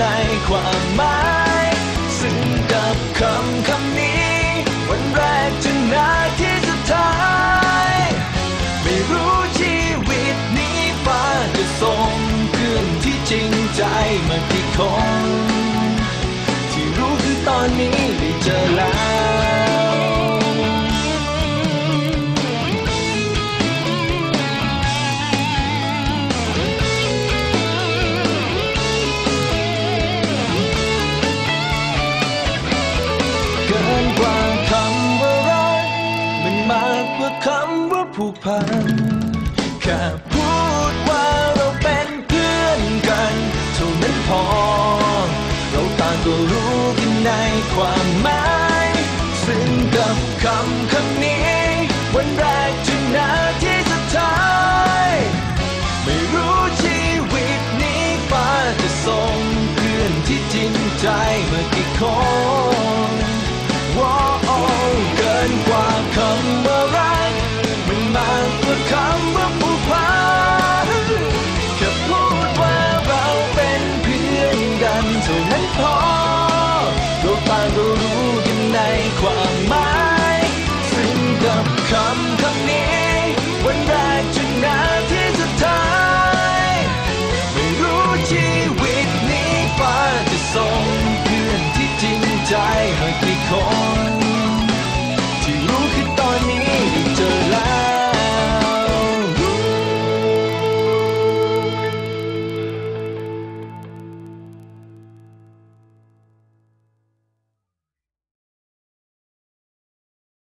ในความหมายซึ่งกับคำคำนี้ วันแรกจนนาที่สุดท้าย ไม่รู้ชีวิตนี้ฟ้าจะส่งเพื่อนที่จริงใจมากี่คนที่รู้คือตอนนี้ากกว่าคำว่าผูกพัน แค่พูดว่าเราเป็นเพื่อนกันเท่านั้นพอ เราต่างก็รู้กันในความหมาย ซึ่งกับคำนี้